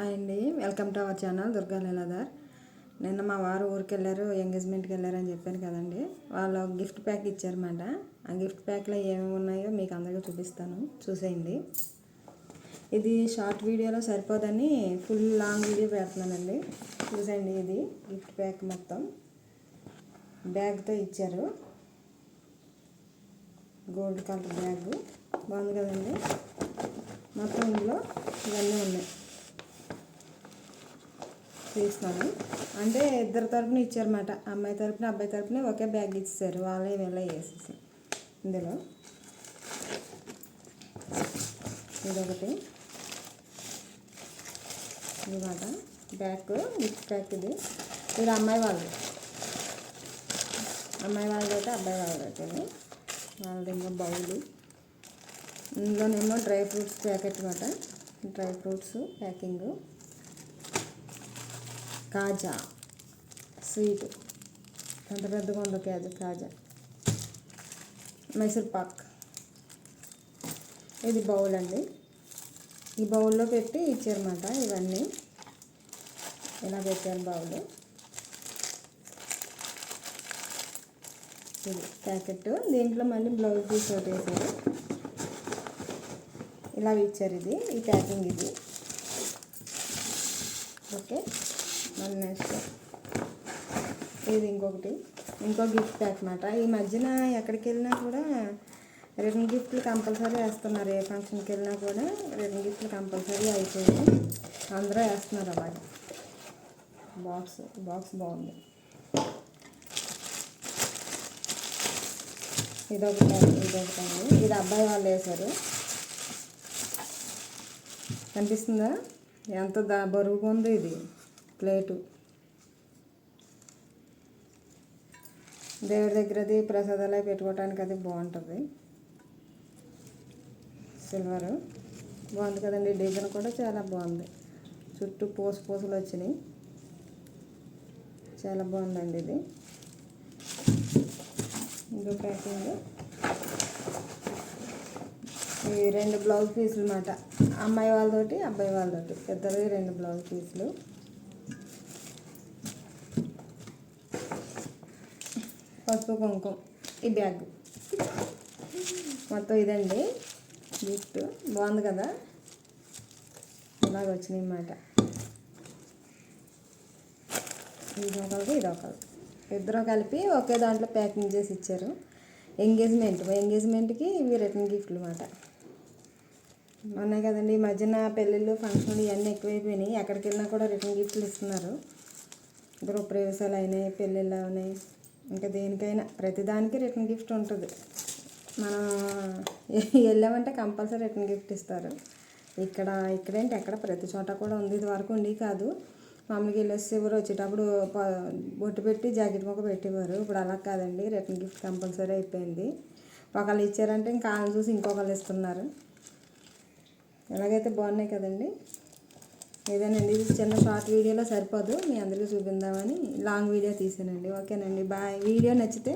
Hi అండి. Welcome to our channel Durga Leeladhar. నిన్న మా వారు ఊరికి వెళ్ళారు ఎంగేజ్మెంట్కి వెళ్ళారని చెప్పాను కదండి. వాళ్ళు గిఫ్ట్ ప్యాక్ ఇచ్చారన్నమాట. ఆ గిఫ్ట్ ప్యాక్లో ఏమేమి ఉన్నాయో మీకు అందరికీ చూపిస్తాను. చూసేయండి. ఇది షార్ట్ వీడియోలో సరిపోదని ఫుల్ లాంగ్ వీడియో పెడుతున్నానండి. చూసేయండి ఇది గిఫ్ట్ ప్యాక్ మొత్తం. బ్యాగ్తో ఇచ్చారు. Gold colour bag. బాగుంది కదండి. మొత్తం ఇందులో ఇవన్నీ ఉన్నాయి. తీసుకున్నాను అంటే ఇద్దరు తరపున ఇచ్చారన్నమాట. అమ్మాయి తరపున అబ్బాయి తరపున ఒకే బ్యాగ్ ఇచ్చారు వాళ్ళే వీళ్ళే వేసేసి ఇందులో ఇదొకటి. ఇదన్నమాట. బ్యాగ్ గిఫ్ట్ ప్యాక్ ఇది. ఇది అమ్మాయి వాళ్ళు అమ్మాయి వాళ్ళదైతే అబ్బాయి వాళ్ళదైతే అయితే వాళ్ళదేమో బౌలు. ఇందులోనేమో డ్రై ఫ్రూట్స్ ప్యాకెట్ అనమాట dry fruits packing. Kaja sweet. ఎంత పెద్దగా ఉందో కాజా కాజా. మైసూర్ పాక్. ఇది బౌల్ అండి. ఈ బౌల్లో పెట్టి ఇచ్చారన్నమాట ఇవన్నీ. ఇలా పెట్టారు బౌల్. ఇది ప్యాకెట్. దీంట్లో మళ్ళీ బ్లౌజ్ పీస్ ఒకటి వేసారు ఇలా ఇచ్చారు ఇది. ఈ ప్యాకింగ్ ఇది. మళ్ళీ నెక్స్ట్ ఇది ఇంకొకటి. ఇంకో గిఫ్ట్ ప్యాక్ అనమాట ఈ మధ్యన ఎక్కడికి వెళ్ళినా కూడా రిటర్న్ గిఫ్ట్లు కంపల్సరీ వేస్తున్నారు. ఏ ఫంక్షన్కి వెళ్ళినా కూడా రిటర్న్ గిఫ్ట్లు కంపల్సరీ అయిపోయింది అందరూ వేస్తున్నారు అలాగే. బాక్స్ బాక్స్ బాగుంది. ఇదొకటి ఇదొకటి అండి ఇది అబ్బాయి వాళ్ళు వేశారు. కనిపిస్తుందా? ఎంత దా బరువుగా ఉంది ఇది. ప్లేటు. దేవుడి దగ్గరది ప్రసాదాలు పెట్టుకోవడానికి అది బాగుంటుంది. సిల్వర్. బాగుంది కదండి డిజైన్ కూడా చాలా బాగుంది. చుట్టూ పూస పూసలు వచ్చినాయి. చాలా బాగుందండి ఇది. ఇంకో ప్యాకింగ్. ఈ రెండు బ్లౌజ్ పీసులు అన్నమాట. అమ్మాయి వాళ్ళతోటి అబ్బాయి వాళ్ళతోటి. ఇద్దరు రెండు బ్లౌజ్ పీసులు. పసుపు కుంకుమ. ఈ బ్యాగ్. మొత్తం ఇదండి. గిఫ్ట్. బాగుంది కదా? ఇలాగ వచ్చినాయి అన్నమాట. ఇది ఒకరికి ఇది ఒకరు ఇద్దరు కలిపి ఒకే దాంట్లో ప్యాకింగ్ చేసి ఇచ్చారు. ఎంగేజ్మెంట్. ఎంగేజ్మెంట్కి ఇవి రిటర్న్ గిఫ్ట్లు అన్నమాట. ఉన్నాయి కదండి. ఈ మధ్యన పెళ్ళిళ్ళు ఫంక్షన్లు ఇవన్నీ ఎక్కువైపోయినాయి. ఎక్కడికి వెళ్ళినా కూడా రిటర్న్ గిఫ్ట్లు ఇస్తున్నారు. గృహ ప్రవేశాలు అయినాయి పెళ్ళిళ్ళు అయినాయి. ఇంకా దేనికైనా ప్రతిదానికి రిటర్న్ గిఫ్ట్ ఉంటుంది. మనం వెళ్ళామంటే కంపల్సరీ రిటర్న్ గిఫ్ట్ ఇస్తారు. ఇక్కడ ఇక్కడేంటి? ఎక్కడ ప్రతి చోట కూడా ఉంది. ఇది వరకు ఉండి కాదు. మామూలుగా వెళ్ళేసి ఎవరు వచ్చేటప్పుడు బొట్టు పెట్టి జాకెట్ మొక్క పెట్టేవారు. ఇప్పుడు అలా కాదండి. రిటర్న్ గిఫ్ట్ కంపల్సరీ అయిపోయింది. ఒకళ్ళు ఇచ్చారంటే ఇంకా వాళ్ళని చూసి ఇంకొకళ్ళు ఇస్తున్నారు. ఎలాగైతే బాగున్నాయి కదండి. ఏదేనండి ఇది చిన్న షార్ట్ వీడియోలో సరిపోదు. మీ అందరికీ చూపిందామని లాంగ్ వీడియో తీసానండి. ఓకేనండి. బాయ్. వీడియో నచ్చితే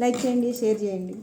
లైక్ చేయండి షేర్ చేయండి.